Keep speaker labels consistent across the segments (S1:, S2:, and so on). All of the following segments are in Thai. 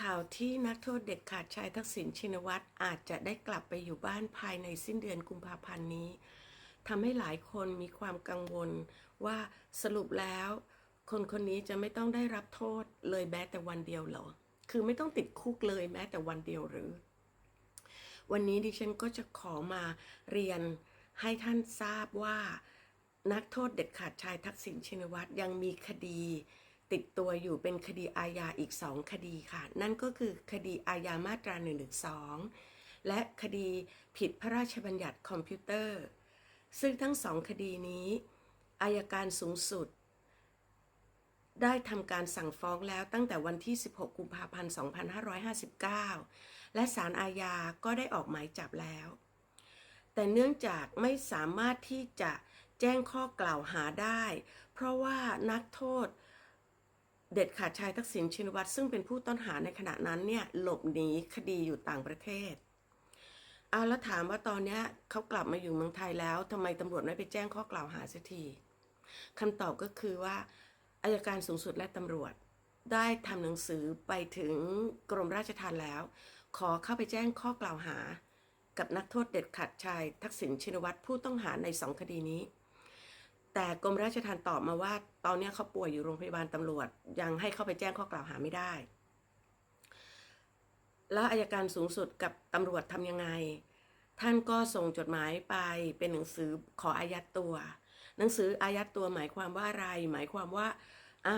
S1: ข่าวที่นักโทษเด็ดขาดชายทักษิณชินวัตรอาจจะได้กลับไปอยู่บ้านภายในสิ้นเดือนกุมภาพันธ์นี้ทำให้หลายคนมีความกังวลว่าสรุปแล้ว คนคนนี้จะไม่ต้องได้รับโทษเลยแม้แต่วันเดียวหรอ คือไม่ต้องติดคุกเลยแม้แต่วันเดียวหรือ วันนี้ดิฉันก็จะขอมาเรียนให้ท่านทราบว่า นักโทษเด็ดขาดชายทักษิณชินวัตรยังมีคดี ติดตัวอยู่เป็นคดีอาญาอีกสองคดีค่ะ นั่นก็คือคดีอาญามาตรา1นึและคดีผิดพระราชบัญญัติคอมพิวเตอร์ ซึ่งทั้งสองคดีนี้อายการสูงสุด ได้ทำการสั่งฟ้องแล้วตั้งแต่วันที่ 16 กุมภาพันธ์ 2559 และศาลอาญาก็ได้ออกหมายจับแล้ว แต่เนื่องจากไม่สามารถที่จะแจ้งข้อกล่าวหาได้ เพราะว่านักโทษ เด็ดขาดชายทักษิณชินวัตรซึ่งเป็นผู้ต้องหาในขณะนั้นเนี่ยหลบหนีคดีอยู่ต่างประเทศเอาแล้วถามว่าตอนนี้เขากลับมาอยู่เมืองไทยแล้วทำไมตำรวจไม่ไปแจ้งข้อกล่าวหาสักทีคำตอบก็คือว่าอายการสูงสุดและตำรวจ ได้ทำหนังสือไปถึงกรมราชทัณฑ์แล้ว ขอเข้าไปแจ้งข้อกล่าวหา กับนักโทษเด็ดขาดชายทักษิณชินวัตรผู้ต้องหาในสองคดีนี้ แต่กรมราชทัณฑ์ตอบมาว่า ตอนนี้เขาป่วยอยู่โรงพยาบาลตำรวจ ยังให้เข้าไปแจ้งข้อกล่าวหาไม่ได้ แล้วอายการสูงสุดกับตำรวจทำยังไง ท่านก็ส่งจดหมายไปเป็นหนังสือขออายัดตัว หนังสืออายัดตัวหมายความว่าอะไร หมายความว่าอะ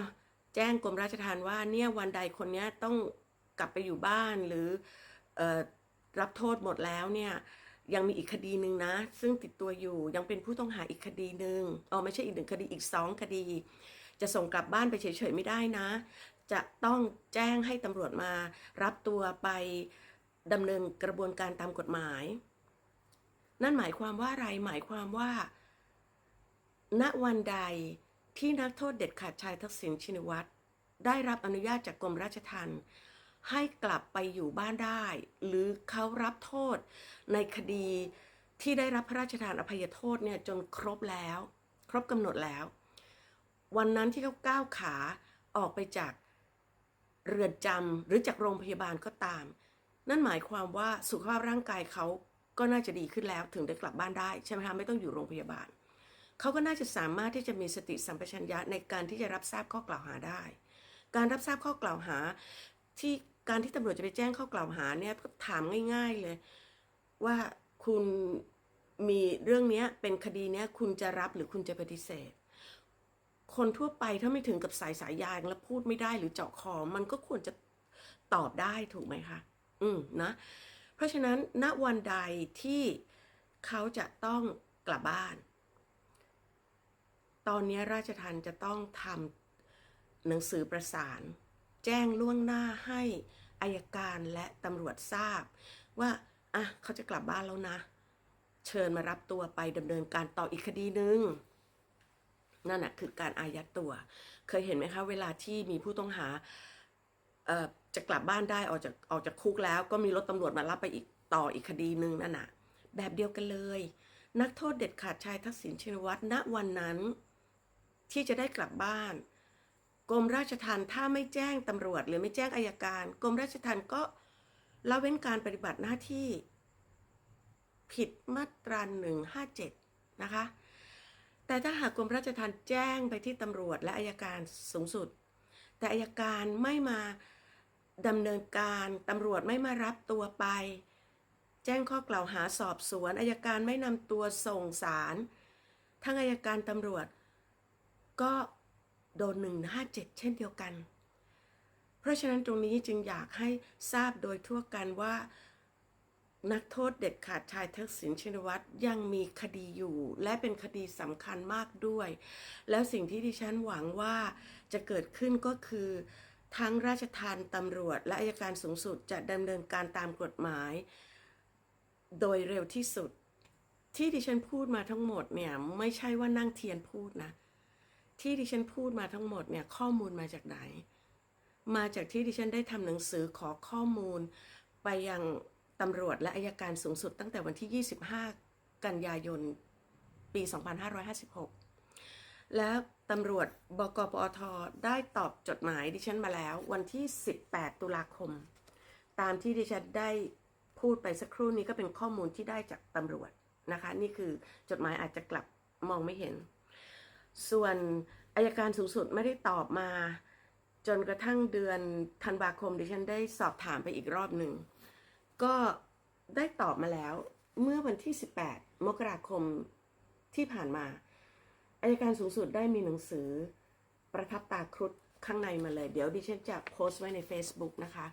S1: แจ้งกรมราชทัณฑ์ว่าเนี่ยวันใดคนเนี้ยต้องกลับไปอยู่บ้านหรือออรับโทษหมดแล้วเนี่ย ยังมีอีกคดีหนึ่งนะ ซึ่งติดตัวอยู่ยังเป็นผู้ต้องหาอีกคดีหนึ่งอ๋อไม่ใช่อีกหนึ่งคดีอีกสองคดี จะส่งกลับบ้านไปเฉยๆไม่ได้นะ จะต้องแจ้งให้ตำรวจมา รับตัวไปดำเนินกระบวนการตามกฎหมาย นั่นหมายความว่าอะไรหมายความว่า ณวันใดที่นักโทษเด็ดขาดชายทักษิณชินวัตรได้รับอนุญาตจากกรมราชทัณฑ์ ให้กลับไปอยู่บ้านได้ หรือเขารับโทษในคดีที่ได้รับพระราชทานอภัยโทษเนี่ยจนครบแล้ว ครบกำหนดแล้ว วันนั้นที่เขาก้าวขาออกไปจากเรือนจำหรือจากโรงพยาบาลก็ตาม นั่นหมายความว่าสุขภาพร่างกายเขาก็น่าจะดีขึ้นแล้วถึงได้กลับบ้านได้ใช่ไหมคะไม่ต้องอยู่โรงพยาบาลเขาก็น่าจะสามารถที่จะมีสติสัมปชัญญะในการที่จะรับทราบข้อกล่าวหาได้ การรับทราบข้อกล่าวหาที่ การที่ตำรวจจะไปแจ้งข้อกล่าวหาเนี่ยก็ถามง่าย ๆเลย ว่าคุณมีเรื่องเนี้ยเป็นคดีเนี้ยคุณจะรับหรือคุณจะปฏิเสธ คนทั่วไปถ้าไม่ถึงกับสายสายยางแล้วพูดไม่ได้หรือเจาะคอมันก็ควรจะตอบได้ถูกไหมคะ อืมนะ เพราะฉะนั้นณวันใดที่เขาจะต้องกลับบ้าน ตอนนี้ราชทันจะต้องทำหนังสือประสาน แจ้งล่วงหน้าให้อายการและตำรวจทราบ ว่าอะเขาจะกลับบ้านแล้วนะ เชิญมารับตัวไปดำเนินการต่ออีกคดีหนึ่งนั่นแหะคือการอายัดตัว เคยเห็นไหมคะเวลาที่มีผู้ต้องหาจะกลับบ้านได้ออกจากออกจากคุกแล้ว ก็มีรถตำรวจมารับไปอีกต่ออีกคดีหนึ่งนั่นน่ะ แบบเดียวกันเลย นักโทษเด็ดขาดชายทักษิณชินวัตรณวันนั้น ที่จะได้กลับบ้าน กรมราชทัณฑ์ถ้าไม่แจ้งตำรวจ หรือไม่แจ้งอายการ กรมราชทัณฑ์ก็ละเว้นการปฏิบัติหน้าที่ ผิดมาตราหนึ่งห้าเจ็ดนะคะ แต่ถ้าหากกรมราชทัณฑ์แจ้งไปที่ตำรวจและอายการสูงสุด แต่อายการไม่มาดำเนินการตำรวจไม่มารับตัวไป แจ้งข้อกล่าวหาสอบสวนอายการไม่นำตัวส่งศาลทั้งอายการตำรวจ ก็ โดนหนึ่งห้าเจ็ดเช่นเดียวกัน เพราะฉะนั้นตรงนี้จึงอยากให้ทราบโดยทั่วกันว่า นักโทษเด็ดขาดชายทักษิณชินวัตรยังมีคดีอยู่ และเป็นคดีสำคัญมากด้วย แล้วสิ่งที่ดิฉันหวังว่าจะเกิดขึ้นก็คือทั้งราชทานตำรวจและอายการสูงสุดจะดำเนินการตามกฎหมาย โดยเร็วที่สุด ที่ดิฉันพูดมาทั้งหมดเนี่ย ไม่ใช่ว่านั่งเทียนพูดนะ ที่ดิฉันพูดมาทั้งหมดเนี่ยข้อมูลมาจากไหน มาจากที่ดิฉันได้ทำหนังสือขอข้อมูล ไปยังตำรวจและอายการสูงสุดตั้งแต่วันที่ 25 กันยายน ปี 2556 แล้วตำรวจบกปอทได้ตอบจดหมายดิฉันมาแล้ววันที่ 18 ตุลาคม ตามที่ดิฉันได้พูดไปสักครู่นี้ก็เป็นข้อมูลที่ได้จากตำรวจนะคะ นี่คือจดหมายอาจจะกลับมองไม่เห็น ส่วนอายการสูงสุดไม่ได้ตอบมา จนกระทั่งเดือนธันวาคมดิฉันได้สอบถามไปอีกรอบหนึ่ง ก็ได้ตอบมาแล้วเมื่อวันที่ 18 มกราคมที่ผ่านมาอายการสูงสุดได้มีหนังสือประทับตาครุฑข้างในมาเลย เดี๋ยวดิฉันจะโพสต์ไว้ใน Facebook นะคะ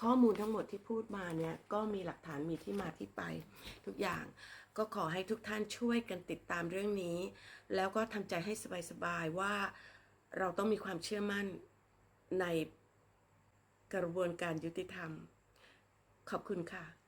S1: ข้อมูลทั้งหมดที่พูดมาเนี่ยก็มีหลักฐานมีที่มาที่ไปทุกอย่าง ก็ขอให้ทุกท่านช่วยกันติดตามเรื่องนี้ แล้วก็ทำใจให้สบายๆว่าเราต้องมีความเชื่อมั่นในกระบวนการยุติธรรม ขอบคุณค่ะ